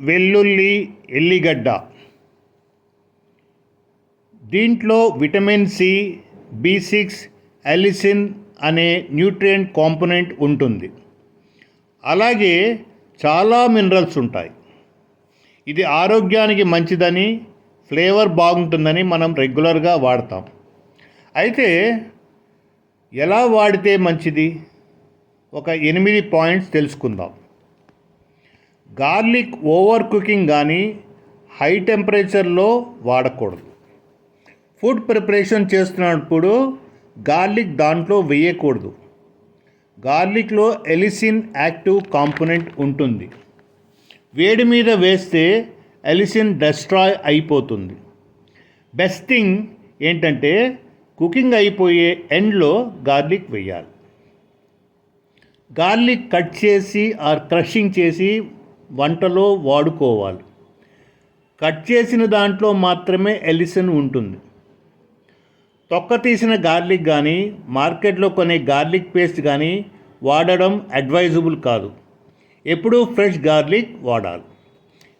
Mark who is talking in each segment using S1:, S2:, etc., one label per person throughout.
S1: వెల్లుల్లి ఎల్లిగడ్డ. దీంట్లో vitamin C B six allicin అనే న్యూట్రియంట్ కాంపోనెంట్ ఉంటుంది. అలాగే చాలా మినరల్స్ ఉంటాయి. ఇది ఆరోగ్యానికి మంచిదని ఫ్లేవర్ బాగుంటుందని మనం రెగ్యులర్గా వాడతాం. అయితే ఎలా వాడితే మంచిది? ఒక ఎనిమిది పాయింట్స్ తెలుసుకుందాం. గార్లిక్ ఓవర్ కుకింగ్ కానీ హై టెంపరేచర్లో వాడకూడదు. ఫుడ్ ప్రిపరేషన్ చేస్తున్నప్పుడు గార్లిక్ దాంట్లో వేయకూడదు. గార్లిక్లో ఎలిసిన్ యాక్టివ్ కాంపోనెంట్ ఉంటుంది. వేడి మీద వేస్తే ఎలిసిన్ డెస్ట్రాయ్ అయిపోతుంది. బెస్ట్ థింగ్ ఏంటంటే కుకింగ్ అయిపోయే ఎండ్లో గార్లిక్ వేయాలి. గార్లిక్ కట్ చేసి ఆర్ క్రషింగ్ చేసి వంటలో వాడుకోవాలి. కట్ చేసిన దాంట్లో మాత్రమే ఎలిసిన్ ఉంటుంది. తొక్క తీసిన గార్లిక్ కానీ మార్కెట్లో కొనే గార్లిక్ పేస్ట్ కానీ వాడడం అడ్వైజబుల్ కాదు. ఎప్పుడూ ఫ్రెష్ గార్లిక్ వాడాలి.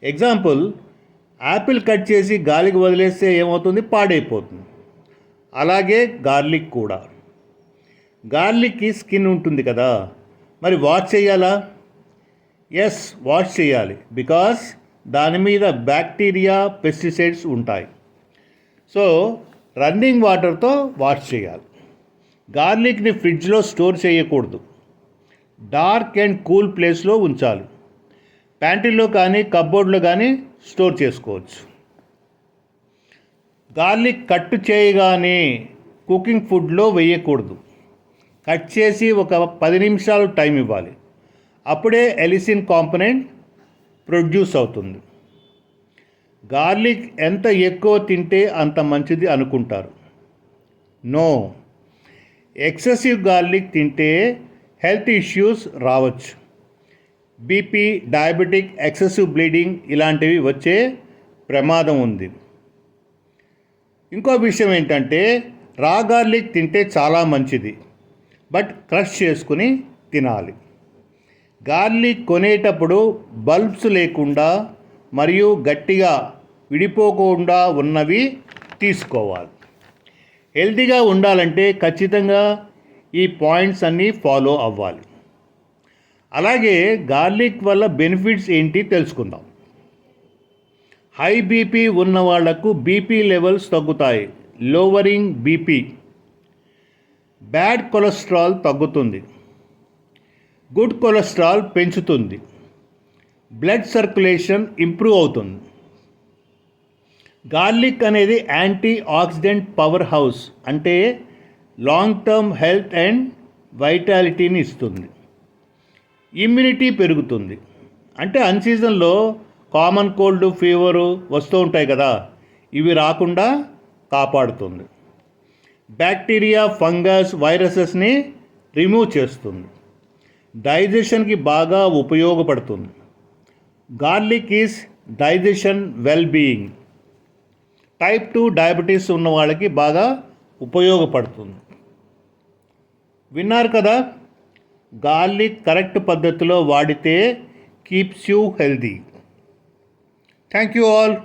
S1: ఎగ్జాంపుల్ యాపిల్ కట్ చేసి గాలికి వదిలేస్తే ఏమవుతుంది? పాడైపోతుంది. అలాగే గార్లిక్ కూడా. గార్లిక్కి స్కిన్ ఉంటుంది కదా. మరి వాష్ చేయాలా? ఎస్ వాష్ చేయాలి. బికాస్ దాని మీద బ్యాక్టీరియా పెస్టిసైడ్స్ ఉంటాయి. సో రన్నింగ్ వాటర్తో వాష్ చేయాలి. గార్లిక్ని ఫ్రిడ్జ్లో స్టోర్ చేయకూడదు. డార్క్ అండ్ కూల్ ప్లేస్లో ఉంచాలి. ప్యాంటీలో కానీ కబ్బోర్డ్లో కానీ స్టోర్ చేసుకోవచ్చు. గార్లిక్ కట్ చేయగానే కుకింగ్ ఫుడ్లో వేయకూడదు. కట్ చేసి ఒక పది నిమిషాలు టైం ఇవ్వాలి. అప్పుడే ఎలిసిన్ కాంపనెంట్ ప్రొడ్యూస్ అవుతుంది. గార్లిక్ ఎంత ఎక్కువ తింటే అంత మంచిది అనుకుంటారు. నో. ఎక్సెసివ్ గార్లిక్ తింటే హెల్త్ ఇష్యూస్ రావచ్చు. బీపీ డయాబెటిక్ ఎక్సెసివ్ బ్లీడింగ్ ఇలాంటివి వచ్చే ప్రమాదం ఉంది. ఇంకో విషయం ఏంటంటే రా గార్లిక్ తింటే చాలా మంచిది. బట్ క్రష్ చేసుకుని తినాలి. గార్లిక్ కొనేటప్పుడు బల్బ్స్ లేకుండా మరియు గట్టిగా విడిపోకుండా ఉన్నవి తీసుకోవాలి. హెల్తీగా ఉండాలంటే ఖచ్చితంగా ఈ పాయింట్స్ అన్నీ ఫాలో అవ్వాలి. అలాగే గార్లిక్ వల్ల బెనిఫిట్స్ ఏంటి తెలుసుకుందాం. హై బీపీ ఉన్న వాళ్ళకు బీపీ లెవెల్స్ తగ్గుతాయి. లోవరింగ్ బీపీ బ్యాడ్ కొలెస్ట్రాల్ తగ్గుతుంది. గుడ్ కొలెస్ట్రాల్ పెంచుతుంది. బ్లడ్ సర్క్యులేషన్ ఇంప్రూవ్ అవుతుంది. గార్లిక్ అనేది యాంటీ ఆక్సిడెంట్ పవర్ హౌస్ అంటే లాంగ్ టర్మ్ హెల్త్ అండ్ వైటాలిటీని ఇస్తుంది. ఇమ్యూనిటీ పెరుగుతుంది. అంటే అన్ సీజన్లో కామన్ కోల్డ్ ఫీవరు వస్తూ ఉంటాయి కదా ఇవి రాకుండా కాపాడుతుంది. బ్యాక్టీరియా ఫంగస్ వైరసెస్ని రిమూవ్ చేస్తుంది. డైజెషన్కి బాగా ఉపయోగపడుతుంది. Garlic ease digestion wellbeing type two diabetes ఉన్న వాళ్ళకి బాగా ఉపయోగపడుతుంది. విన్నారు కదా గార్లిక్ కరెక్ట్ పద్ధతిలో వాడితే keeps you healthy. Thank you all.